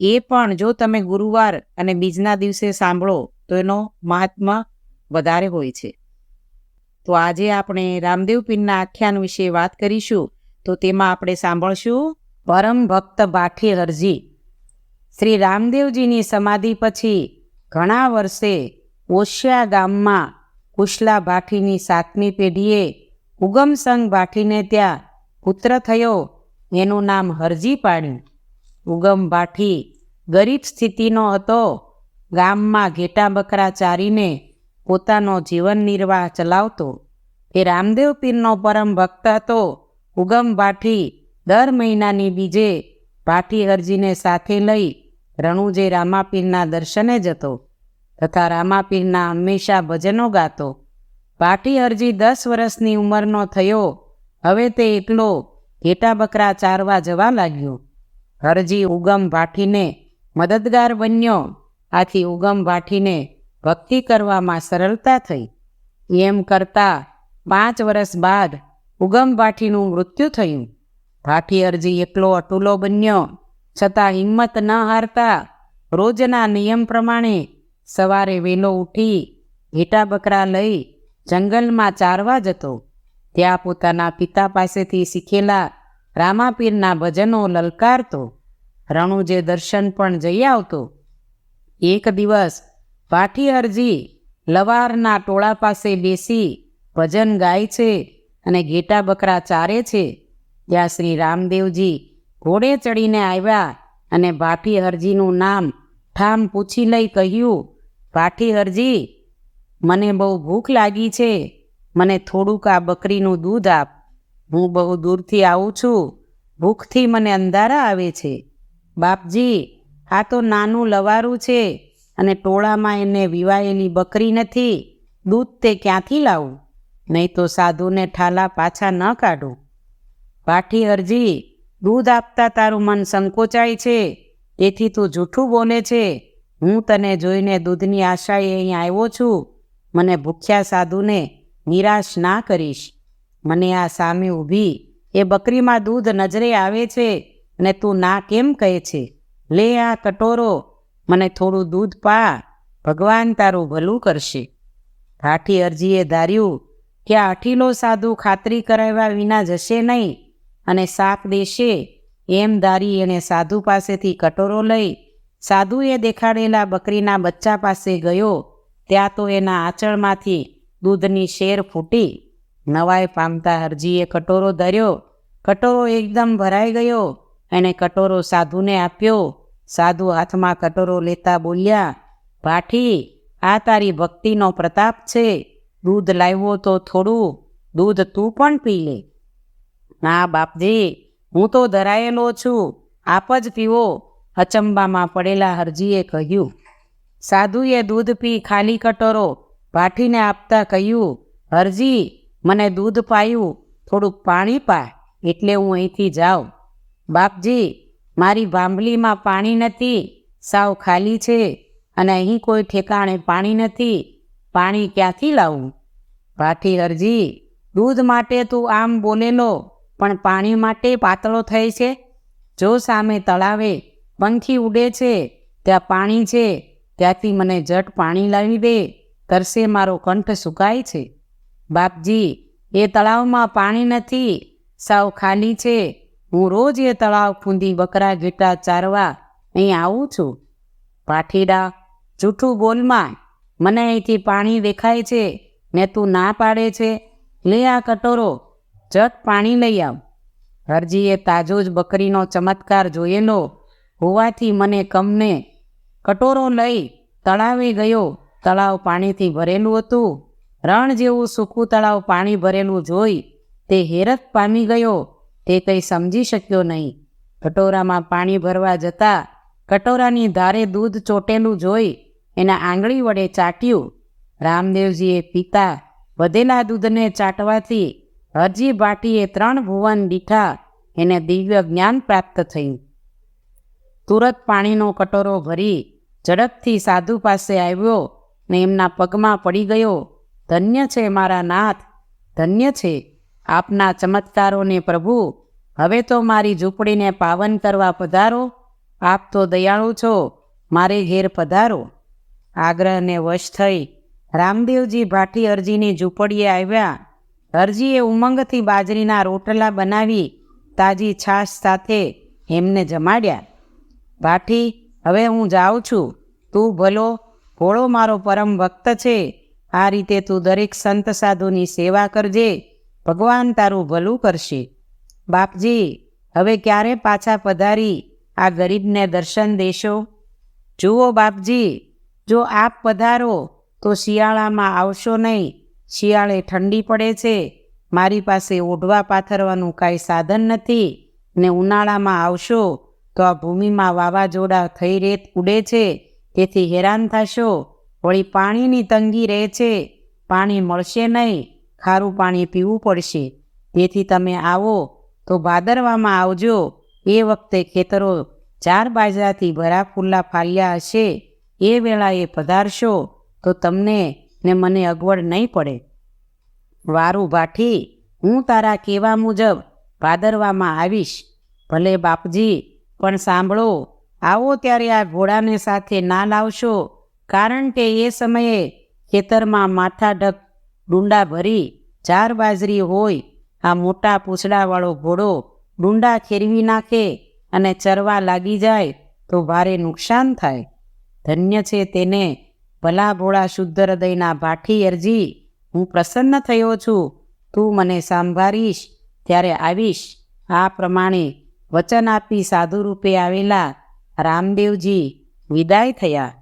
એ પણ જો તમે ગુરુવાર અને બીજના દિવસે સાંભળો, તો એનો મહાત્મા વધારે હોય છે. તો આજે આપણે રામદેવ પીરના આખ્યાન વિશે વાત કરીશું, તો તેમાં આપણે સાંભળશું, પરમ ભક્ત ભાઠી હરજી શ્રી રામદેવજીની સમાધિ પછી ઘણા વર્ષે ઓશિયા ગામમાં કુશલા ભાઠીની સાતમી પેઢીએ ઉગમસંગ ભાઠીને ત્યાં પુત્ર થયો, એનું નામ હરજી પાડ્યું. ઉગમ ભાઠી ગરીબ સ્થિતિનો હતો. ગામમાં ઘેટા બકરા ચારીને પોતાનો જીવન નિર્વાહ ચલાવતો. એ રામદેવ પીરનો પરમ ભક્ત હતો. ઉગમ ભાઠી દર મહિનાની બીજે ભાઠી અરજીને સાથે લઈ રણુજે રામાપીરના દર્શને જતો તથા રામાપીરના હંમેશા ભજનો ગાતો. ભાઠી અરજી દસ વર્ષની ઉંમરનો થયો. હવે તે એકલો ઘેટા બકરા ચારવા જવા લાગ્યો. હરજી ઉગમ ભાઠીને મદદગાર બન્યો. આથી ઉગમ ભાઠીને ભક્તિ કરવામાં સરળતા થઈ. એમ કરતા પાંચ વર્ષ બાદ ઉગમ ભાઠીનું મૃત્યુ થયું. ભાઠી અરજી એકલો અટુલો બન્યો. છતાં હિંમત ન હારતા રોજના નિયમ પ્રમાણે સવારે વહેલો ઉઠી ઘેટા બકરા લઈ જંગલમાં ચારવા જતો. ત્યાં પોતાના પિતા પાસેથી શીખેલા રામાપીરના ભજનો લલકારતો, રણુજે દર્શન પણ જઈ આવતો. એક દિવસ ભાઠી અરજી લવારના ટોળા પાસે બેસી ભજન ગાય છે અને ઘેટા બકરા ચારે છે. ત્યાં શ્રી રામદેવજી ઘોડે ચડીને આવ્યા અને ભાઠી હરજીનું નામ ઠામ પૂછી લઈ કહ્યું ભાઠી હરજી મને બહુ ભૂખ લાગી છે. મને થોડુંક આ બકરીનું દૂધ આપ. હું બહુ દૂરથી આવું છું. ભૂખથી મને અંધારા આવે છે. બાપજી, આ તો નાનું લવારું છે અને ટોળામાં એને વિવાયેલી બકરી નથી. દૂધ તે ક્યાંથી લાવું? નહીં તો સાધુને ઠાલા પાછા ન કાઢું. પાઠી અરજી, દૂધ આપતા તારું મન સંકોચાય છે. તેથી તું જૂઠું બોલે છે. હું તને જોઈને દૂધની આશાએ અહીં આવ્યો છું. મને ભૂખ્યા સાધુને નિરાશ ના કરીશ. મને આ સામે ઊભી. એ બકરીમાં દૂધ નજરે આવે છે અને તું ના કેમ કહે છે? લે આ કટોરો, મને થોડું દૂધ પા. ભગવાન તારું ભલું કરશે. હાઠી અરજીએ ધાર્યું કે આ અઠીલો સાધુ ખાતરી કરાવ્યા વિના જશે નહીં અને શાક દેશે. એમ ધારી એણે સાધુ પાસેથી કટોરો લઈ સાધુએ દેખાડેલા બકરીના બચ્ચા પાસે ગયો. ત્યાં તો એના આંચળમાંથી દૂધની શેર ફૂટી. નવાઈ પામતા હરજીએ કટોરો ધર્યો. કટોરો એકદમ ભરાઈ ગયો એને કટોરો સાધુને આપ્યો. સાધુ હાથમાં કટોરો લેતા બોલ્યા, ભાઠી, આ તારી ભક્તિનો પ્રતાપ છે. દૂધ લાવ્યો તો થોડું, દૂધ તું પણ પી લે. ના બાપજી, હું તો ધરાયેલો છું. આપ જ પીવો. અચંબામાં પડેલા હરજીએ કહ્યું. સાધુએ દૂધ પી ખાલી કટોરો. ભાઠીને આપતા કહ્યું, હરજી મને દૂધ પાયું, થોડુંક પાણી પા, એટલે હું અહીંથી જાઉં. બાપજી, મારી ભાંભલીમાં પાણી નથી, સાવ ખાલી છે, અને અહીં કોઈ ઠેકાણે પાણી નથી, પાણી ક્યાંથી લાવું? ભાઠી હરજી દૂધ માટે તું આમ બોલેલો પણ પાણી માટે પાતળો થઈ છે? જો સામે તળાવે, પંખી ઉડે છે, ત્યાં પાણી છે, ત્યાંથી મને જટ પાણી લાવી દે, તરસે મારો કંઠ સુકાય છે. બાપજી, એ તળાવમાં પાણી નથી. સાવ ખાલી છે. હું રોજ એ તળાવ ખૂંદી બકરા ઘેટા ચારવા અહીં આવું છું. પાઠીડા, જૂઠું બોલમાં મને અહીંથી પાણી દેખાય છે. ને તું ના પાડે છે. લે આ કટોરો. જટ પાણી લઈ આવ. હરજીએ તાજો જ બકરીનો ચમત્કાર જોયેલો. હોવાથી મને કમને કટોરો લઈ તળાવે ગયો. તળાવ પાણીથી ભરેલું હતું. રણ જેવું સૂકું તળાવ પાણી ભરેલું જોઈ તે હેરત પામી ગયો. તે કંઈ સમજી શક્યો નહીં. કટોરામાં પાણી ભરવા જતા કટોરાની ધારે દૂધ ચોટેલું જોઈ એના આંગળી વડે ચાટ્યું. રામદેવજીએ પીતા વધેલા દૂધને ચાટવાથી હરજી ભાટીએ ત્રણ ભુવન દીઠા એને દિવ્ય જ્ઞાન પ્રાપ્ત થયું. તુરત પાણીનો કટોરો ભરી ઝડપથી સાધુ પાસે આવ્યો ને એમના પગમાં પડી ગયો. ધન્ય છે મારા નાથ, ધન્ય છે આપના ચમત્કારોને પ્રભુ. હવે તો મારી ઝૂંપડીને પાવન કરવા પધારો. આપ તો દયાળુ છો, મારે ઘેર પધારો. આગ્રહને વશ થઈ રામદેવજી ભાટી અરજીની ઝૂંપડીએ આવ્યા. અરજીએ ઉમંગથી બાજરીના રોટલા બનાવી તાજી છાશ સાથે એમને જમાડ્યા. ભાઠી, હવે હું જાઉં છું. તું ભલો, ભોળો મારો પરમ ભક્ત છે. આ રીતે તું દરેક સંત સાધુની સેવા કરજે, ભગવાન તારું ભલું કરશે. બાપજી, હવે ક્યારે પાછા પધારી આ ગરીબને દર્શન દેશો? જુઓ બાપજી, જો આપ પધારો, તો શિયાળામાં આવશો નહીં. શિયાળે ઠંડી પડે છે. મારી પાસે ઓઢવા પાથરવાનું કાંઈ સાધન નથી. ને ઉનાળામાં આવશો, તો આ ભૂમિમાં વાવાઝોડા થઈ રેત ઉડે છે. તેથી હેરાન થશો. વળી પાણીની તંગી રહે છે. પાણી મળશે નહીં. ખારું પાણી પીવું પડશે. તેથી તમે આવો તો ભાદરવામાં આવજો. એ વખતે ખેતરો ચાર બાજરાથી ભરા ફૂલ્લા ફાલ્યા હશે. એ વેળાએ પધારશો તો તમને ને મને અગવડ નહીં પડે. વારું ભાઠી, હું તારા કહેવા મુજબ ભાદરવામાં આવીશ. ભલે બાપજી, પણ સાંભળો. આવો ત્યારે આ ઘોડાને સાથે ના લાવશો. કારણ કે એ સમયે ખેતરમાં માથાઢક ડુંડા ભરી ચાર બાજરી હોય, આ મોટા પૂંછડાવાળો ઘોડો ડુંડા ખેરવી નાખે અને ચરવા લાગી જાય તો ભારે નુકસાન થાય. ધન્ય છે તેને. ભલા ભોળા શુદ્ધ હૃદયના ભાઠી અરજી. હું પ્રસન્ન થયો છું. તું મને સાંભળીશ. ત્યારે આવીશ. આ પ્રમાણે વચન આપી સાધુરૂપે આવેલા રામદેવજી વિદાય થયા.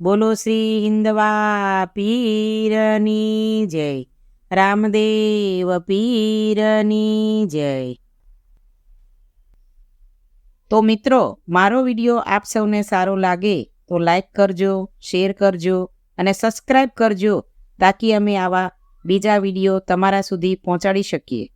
બોલો શ્રી હિન્દવા પીરની જય. રામદેવ પીરની જય. તો મિત્રો, મારો વીડિયો આપ સૌને સારો લાગે તો લાઈક કરજો, શેર કરજો અને સબસ્ક્રાઈબ કરજો, તાકી અમે આવા બીજા વીડિયો તમારા સુધી પહોંચાડી શકીએ.